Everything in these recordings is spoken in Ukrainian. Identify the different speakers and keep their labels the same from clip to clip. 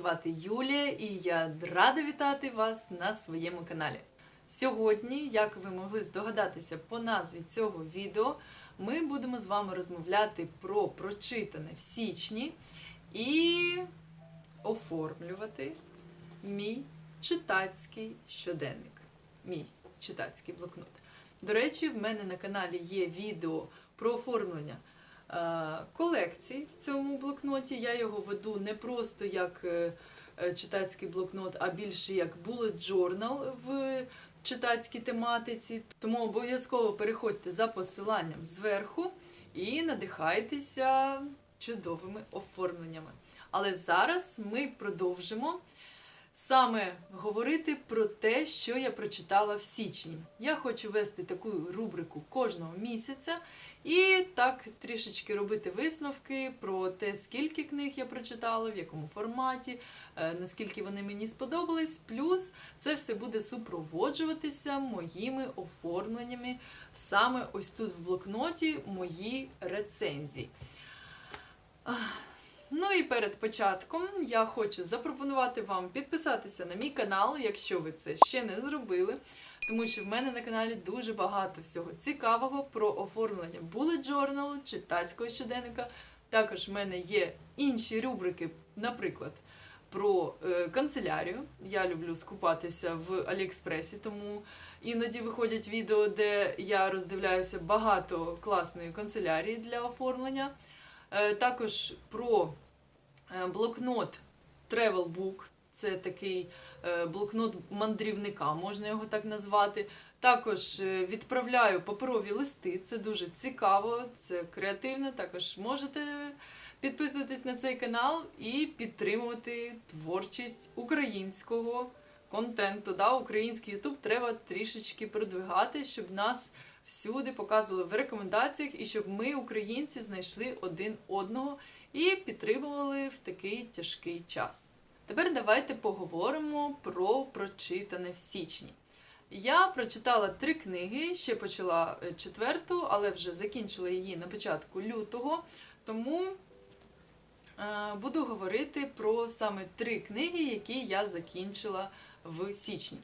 Speaker 1: Звати Юлія і я рада вітати вас на своєму каналі. Сьогодні, як ви могли здогадатися по назві цього відео, ми будемо з вами розмовляти про прочитане в січні і оформлювати мій читацький щоденник. Мій читацький блокнот. До речі, в мене на каналі є відео про оформлення колекцій в цьому блокноті. Я його веду не просто як е, е, читацький блокнот, а більше як bullet journal в читацькій тематиці. Тому обов'язково переходьте за посиланням зверху і надихайтеся чудовими оформленнями. Але зараз ми продовжимо саме говорити про те, що я прочитала в січні. Я хочу вести таку рубрику кожного місяця і так трішечки робити висновки про те, скільки книг я прочитала, в якому форматі, е, наскільки вони мені сподобались. Плюс це все буде супроводжуватися моїми оформленнями саме ось тут в блокноті мої рецензії. Ну і перед початком я хочу запропонувати вам підписатися на мій канал, якщо ви це ще не зробили. Тому що в мене на каналі дуже багато всього цікавого про оформлення bullet journal, читацького щоденника. Також в мене є інші рубрики, наприклад, про е, канцелярію. Я люблю скупатися в Аліекспресі, тому іноді виходять відео, де я роздивляюся багато класної канцелярії для оформлення. Е, Також про е, блокнот Travel Book. Це такий е, блокнот мандрівника, можна його так назвати. Також е, відправляю паперові листи. Це дуже цікаво, це креативно. Також можете підписуватись на цей канал і підтримувати творчість українського контенту. Да? Український Ютуб треба трішечки продвигати, щоб нас всюди показували в рекомендаціях і щоб ми, українці, знайшли один одного і підтримували в такий тяжкий час. Тепер давайте поговоримо про прочитане в січні. Я прочитала три книги, ще почала е, четверту, але вже закінчила її на початку лютого. Тому е, буду говорити про саме три книги, які я закінчила в січні.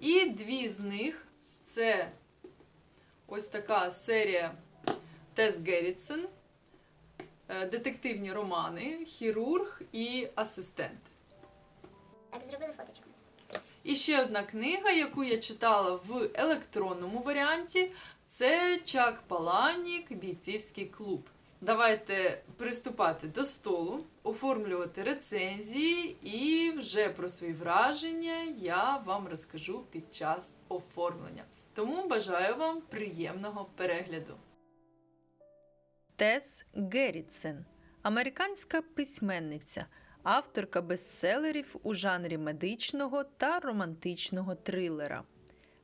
Speaker 1: І дві з них це ось така серія Тес Геррітсен, е, детективні романи, хірург і асистент.
Speaker 2: Так, зробили фоточку.
Speaker 1: І ще одна книга, яку я читала в електронному варіанті, це Чак Паланік, бійцівський клуб. Давайте приступати до столу, оформлювати рецензії, і вже про свої враження я вам розкажу під час оформлення. Тому бажаю вам приємного перегляду.
Speaker 3: Тес Геррітсен, американська письменниця, авторка бестселерів у жанрі медичного та романтичного трилера.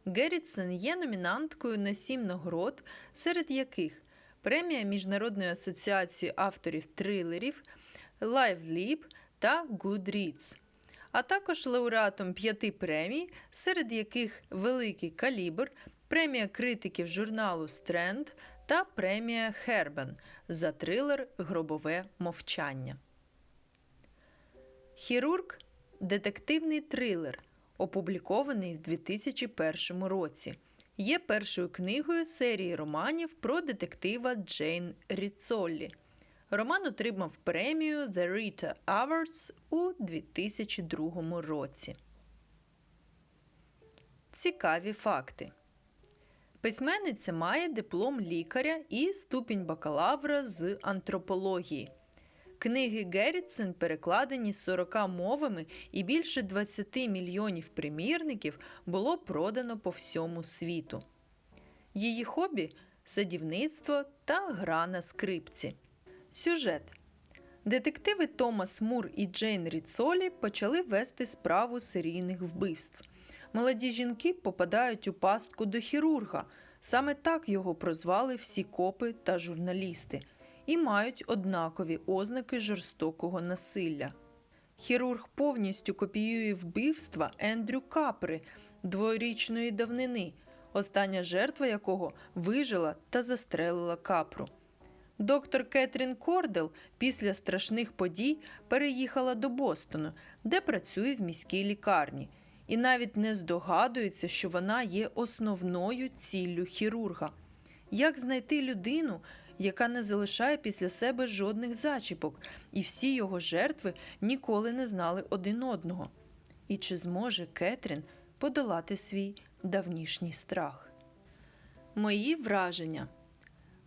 Speaker 3: Геррітсен є номінанткою на сім нагород, серед яких премія Міжнародної асоціації авторів трилерів LiveLib та Goodreads, а також лауреатом п'яти премій, серед яких Великий калібр, премія критиків журналу Стренд та премія Хербен за трилер Гробове мовчання. Хірург детективний трилер, опублікований в 2001 році. Є першою книгою серії романів про детектива Джейн Ріцоллі. Роман отримав премію The Rita Awards у 2002 році. Цікаві факти. Письменниця має диплом лікаря і ступінь бакалавра з антропології. Книги Геррітсен перекладені 40 мовами і більше 20 мільйонів примірників було продано по всьому світу. Її хобі садівництво та гра на скрипці. Сюжет. Детективи Томас Мур і Джейн Ріцолі почали вести справу серійних вбивств. Молоді жінки попадають у пастку до хірурга. Саме так його прозвали всі копи та журналісти, і мають однакові ознаки жорстокого насилля. Хірург повністю копіює вбивства Ендрю Капри дворічної давнини, остання жертва якого вижила та застрелила капру.
Speaker 1: Доктор Кетрін Кордел після страшних подій переїхала до Бостону, де працює в міській лікарні, і навіть не здогадується, що вона є основною ціллю хірурга. Як знайти людину, яка не залишає після себе жодних зачіпок, і всі його жертви ніколи не знали один одного? І чи зможе Кетрін подолати свій давнішній страх? Мої враження.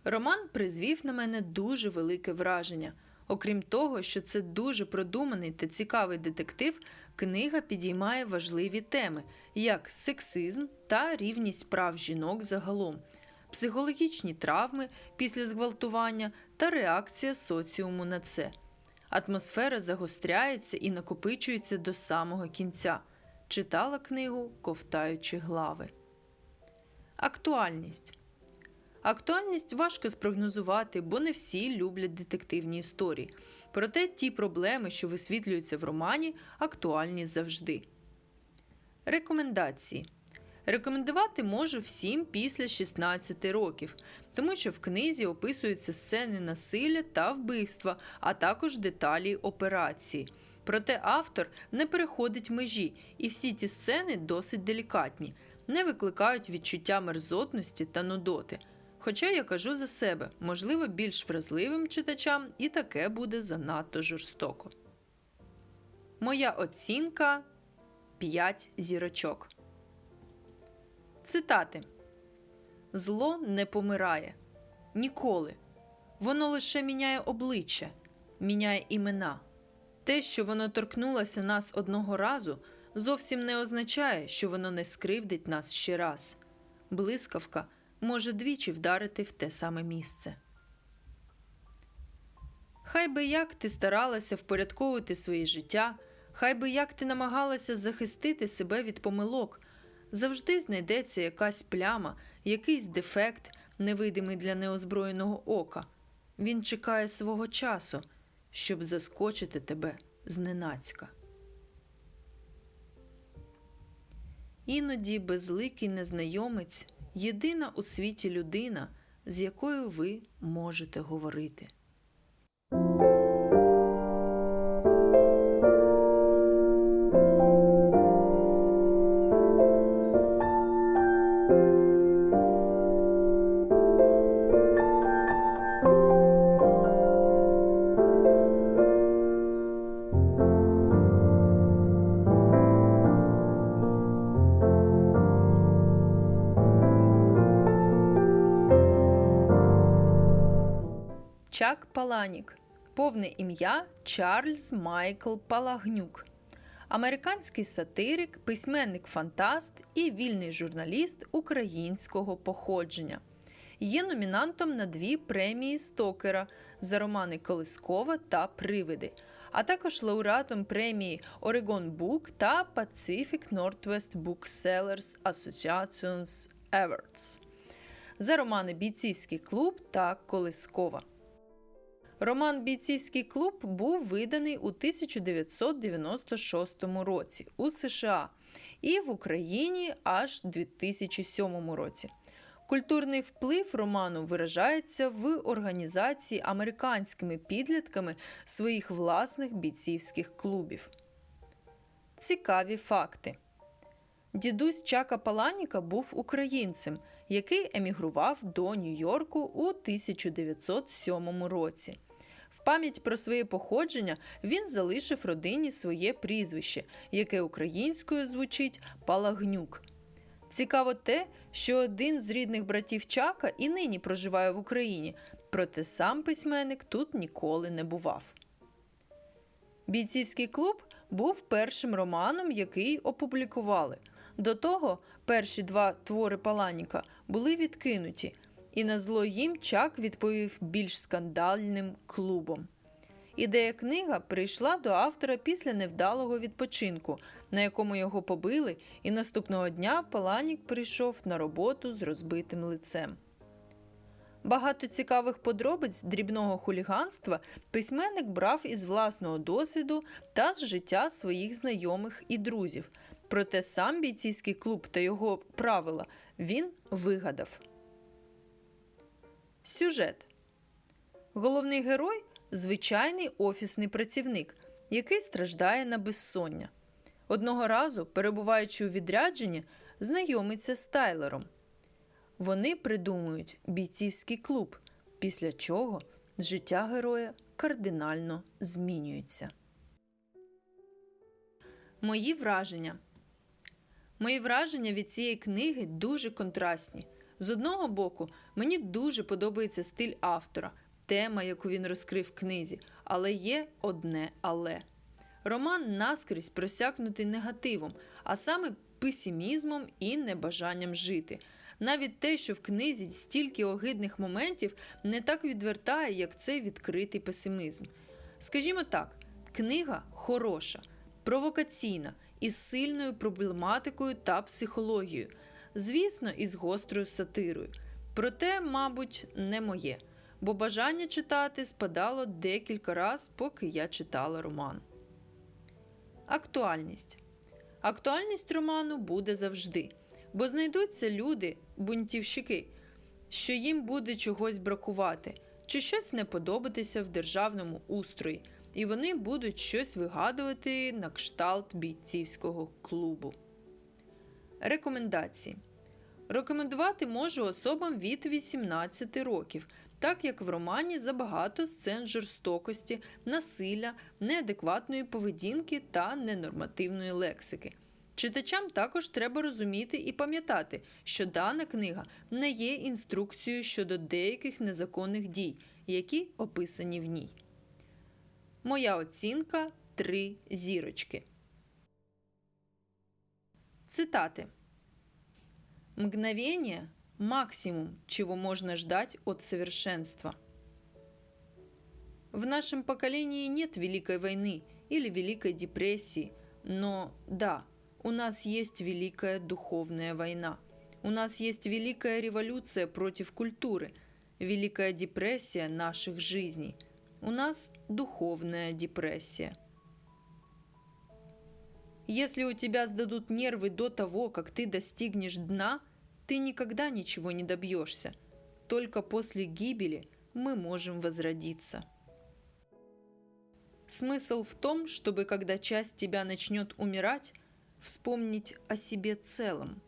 Speaker 1: Роман призвів на мене дуже велике враження. Окрім того, що це дуже продуманий та цікавий детектив, книга підіймає важливі теми, як сексизм та рівність прав жінок загалом, психологічні травми після зґвалтування та реакція соціуму на це. Атмосфера загостряється і накопичується до самого кінця. Читала книгу, ковтаючи глави. Актуальність. Актуальність важко спрогнозувати, бо не всі люблять детективні історії. Проте ті проблеми, що висвітлюються в романі, актуальні завжди. Рекомендації. Рекомендувати можу всім після 16 років, тому що в книзі описуються сцени насилля та вбивства, а також деталі операції. Проте автор не переходить межі, і всі ці сцени досить делікатні, не викликають відчуття мерзотності та нудоти. Хоча я кажу за себе, можливо, більш вразливим читачам і таке буде занадто жорстоко. Моя оцінка 5 зірочок. Цитати Зло не помирає ніколи. Воно лише міняє обличчя, міняє імена. Те, що воно торкнулося нас одного разу, зовсім не означає, що воно не скривдить нас ще раз. Блискавка може двічі вдарити в те саме місце. Хай би як ти старалася впорядковувати своє життя, хай би як ти намагалася захистити себе від помилок, завжди знайдеться якась пляма, якийсь дефект, невидимий для неозброєного ока. Він чекає свого часу, щоб заскочити тебе зненацька. Іноді безликий незнайомець єдина у світі людина, з якою ви можете говорити. Чак Паланік. Повне ім'я Чарльз Майкл Палагнюк. Американський сатирик, письменник фантаст і вільний журналіст українського походження. Є номінантом на дві премії Стокера за романи Колискова та Привиди, а також лауреатом премії Oregon Book та Pacific Northwest Booksellers Association's Awards за романи Бійцівський клуб та Колискова. Роман Бійцівський клуб був виданий у 1996 році у США і в Україні аж 2007 році. Культурний вплив роману виражається в організації американськими підлітками своїх власних бійцівських клубів. Цікаві факти. Дідусь Чака Паланіка був українцем, який емігрував до Нью-Йорку у 1907 році. Пам'ять про своє походження він залишив родині своє прізвище, яке українською звучить Палагнюк. Цікаво те, що один з рідних братів Чака і нині проживає в Україні, проте сам письменник тут ніколи не бував. Бійцівський клуб був першим романом, який опублікували. До того перші два твори Паланіка були відкинуті, і на зло їм Чак відповів більш скандальним клубом. Ідея книга прийшла до автора після невдалого відпочинку, на якому його побили, і наступного дня Паланік прийшов на роботу з розбитим лицем. Багато цікавих подробиць дрібного хуліганства письменник брав із власного досвіду та з життя своїх знайомих і друзів. Проте сам бійцівський клуб та його правила він вигадав. Сюжет Головний герой звичайний офісний працівник, який страждає на безсоння. Одного разу, перебуваючи у відрядженні, знайомиться з Тайлером. Вони придумують бійцівський клуб, після чого життя героя кардинально змінюється. Мої враження. Мої враження від цієї книги дуже контрастні. З одного боку, мені дуже подобається стиль автора, тема, яку він розкрив в книзі, але є одне але. Роман наскрізь просякнутий негативом, а саме песимізмом і небажанням жити. Навіть те, що в книзі стільки огидних моментів, не так відвертає, як цей відкритий песимізм. Скажімо так, книга хороша, провокаційна, із сильною проблематикою та психологією, звісно, із гострою сатирою. Проте, мабуть, не моє, бо бажання читати спадало декілька разів, поки я читала роман. Актуальність. Актуальність роману буде завжди, бо знайдуться люди, бунтівщики, що їм буде чогось бракувати, чи щось не подобатися в державному устрої, і вони будуть щось вигадувати на кшталт бійцівського клубу. Рекомендації. Рекомендувати можу особам від 18 років, так як в романі забагато сцен жорстокості, насилля, неадекватної поведінки та ненормативної лексики. Читачам також треба розуміти і пам'ятати, що дана книга не є інструкцією щодо деяких незаконних дій, які описані в ній. Моя оцінка 3 зірочки. Цитати. Мгновение – максимум, чего можно ждать от совершенства. В нашем поколении нет Великой войны или Великой депрессии, но да, у нас есть Великая духовная война. У нас есть Великая революция против культуры, Великая депрессия наших жизней. У нас духовная депрессия. Если у тебя сдадут нервы до того, как ты достигнешь дна, ты никогда ничего не добьешься. Только после гибели мы можем возродиться. Смысл в том, чтобы когда часть тебя начнет умирать, вспомнить о себе целом.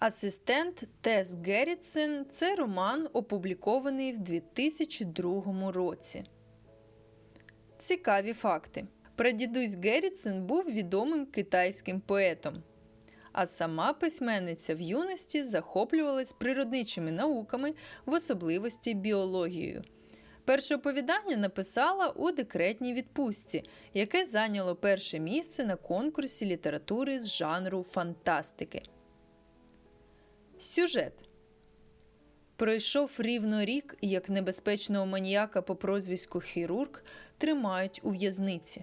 Speaker 1: Асистент Тес Геррітсен – це роман, опублікований в 2002 році. Цікаві факти. Прадідусь Геррітсен був відомим китайським поетом, а сама письменниця в юності захоплювалась природничими науками, в особливості біологією. Перше оповідання написала у декретній відпустці, яке зайняло перше місце на конкурсі літератури з жанру фантастики. Сюжет Пройшов рівно рік, як небезпечного маніяка по прозвиську Хірург тримають у в'язниці.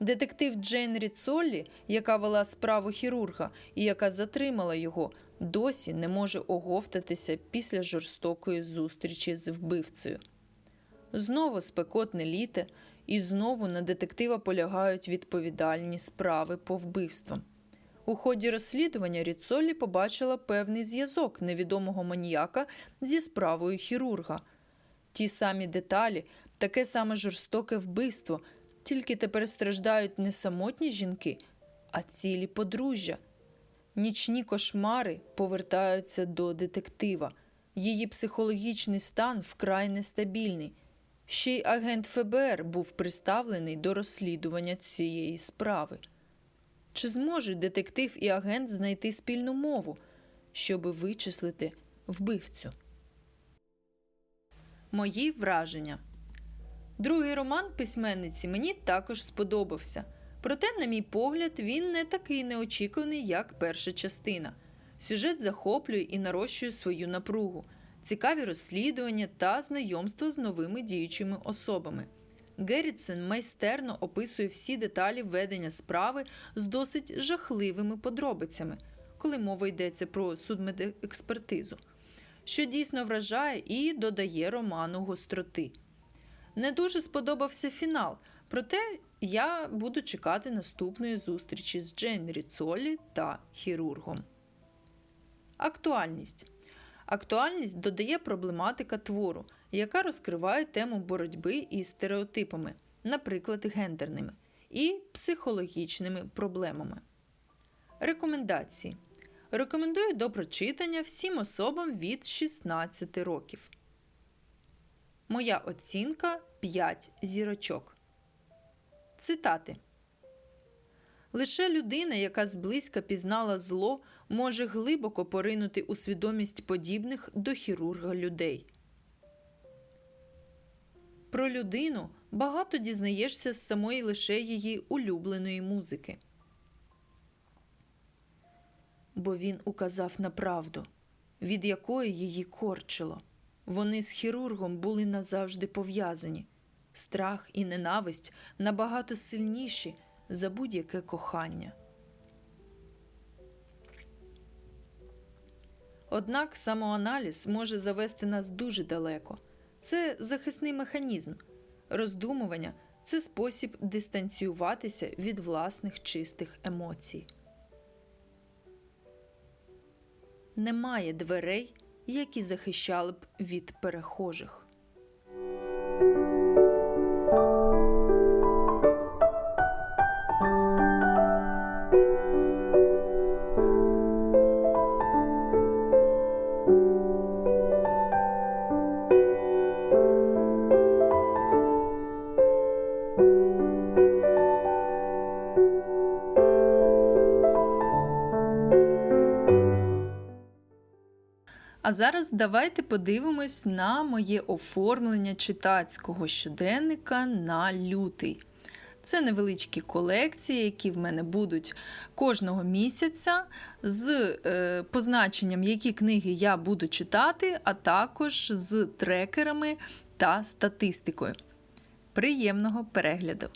Speaker 1: Детектив Джейн Ріцоллі, яка вела справу хірурга і яка затримала його, досі не може оговтатися після жорстокої зустрічі з вбивцею. Знову спекотне літо, і знову на детектива полягають відповідальні справи по вбивствам. У ході розслідування Ріцолі побачила певний зв'язок невідомого маніяка зі справою хірурга. Ті самі деталі, таке саме жорстоке вбивство, тільки тепер страждають не самотні жінки, а цілі подружжя. Нічні кошмари повертаються до детектива. Її психологічний стан вкрай нестабільний. Ще й агент ФБР був приставлений до розслідування цієї справи. Чи зможуть детектив і агент знайти спільну мову, щоби вичислити вбивцю? Мої враження. Другий роман письменниці мені також сподобався. Проте, на мій погляд, він не такий неочікуваний, як перша частина. Сюжет захоплює і нарощує свою напругу, цікаві розслідування та знайомство з новими діючими особами. Геррітсен майстерно описує всі деталі ведення справи з досить жахливими подробицями. коли мова йдеться про судмедекспертизу, що дійсно вражає і додає роману гостроти. Не дуже сподобався фінал, проте я буду чекати наступної зустрічі з Джейн Ріцолі та хірургом. Актуальність. Актуальність додає проблематика твору, яка розкриває тему боротьби із стереотипами, наприклад, гендерними, і психологічними проблемами. Рекомендації. Рекомендую до прочитання всім особам від 16 років. Моя оцінка 5 зірочок. Цитати. Лише людина, яка зблизька пізнала зло, може глибоко поринути у свідомість подібних до хірурга людей. Про людину багато дізнаєшся з самої лише її улюбленої музики. Бо він указав на правду, від якої її корчило. Вони з хірургом були назавжди пов'язані. Страх і ненависть набагато сильніші за будь-яке кохання. Однак самоаналіз може завести нас дуже далеко. Це захисний механізм. Роздумування це спосіб дистанціюватися від власних чистих емоцій. Немає дверей, які захищали б від перехожих. А зараз давайте подивимось на моє оформлення читацького щоденника на лютий. Це невеличкі колекції, які в мене будуть кожного місяця з е, позначенням, які книги я буду читати, а також з трекерами та статистикою. Приємного перегляду!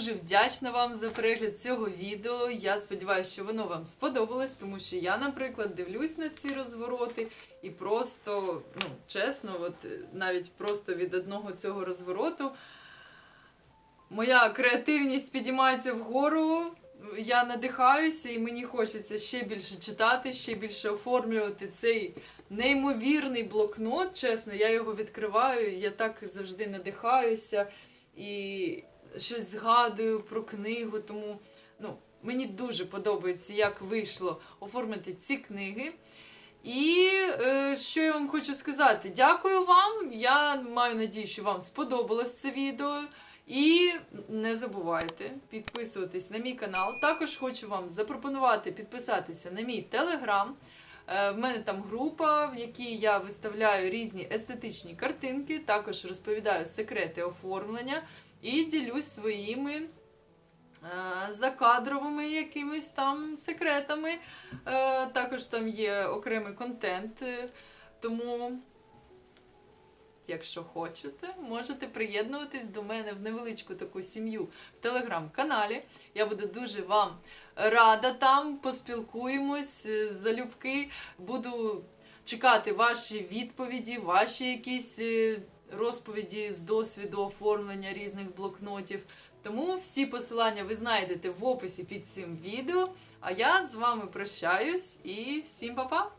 Speaker 1: Дуже вдячна вам за перегляд цього відео. Я сподіваюся, що воно вам сподобалось, тому що я, наприклад, дивлюсь на ці розвороти і просто, ну, чесно, от е, навіть просто від одного цього розвороту моя креативність підіймається вгору. Я надихаюся, і мені хочеться ще більше читати, ще більше оформлювати цей неймовірний блокнот. Чесно, я його відкриваю, я так завжди надихаюся і щось згадую про книгу. Тому ну, мені дуже подобається, як вийшло оформити ці книги. І е, що я вам хочу сказати? Дякую вам. Я маю надію, що вам сподобалось це відео. І не забувайте підписуватись на мій канал. Також хочу вам запропонувати підписатися на мій телеграм. Е, В мене там група, в якій я виставляю різні естетичні картинки, також розповідаю секрети оформлення і ділюсь своїми е, закадровими якимись там секретами. Е, Також там є окремий контент. е, Тому Якщо хочете, можете приєднуватись до мене в невеличку таку сім'ю в телеграм-каналі. Я буду дуже вам рада там. Поспілкуємось залюбки. Буду чекати ваші відповіді, ваші якісь розповіді з досвіду оформлення різних блокнотів. Тому всі посилання ви знайдете в описі під цим відео. А я з вами прощаюсь і всім па-па!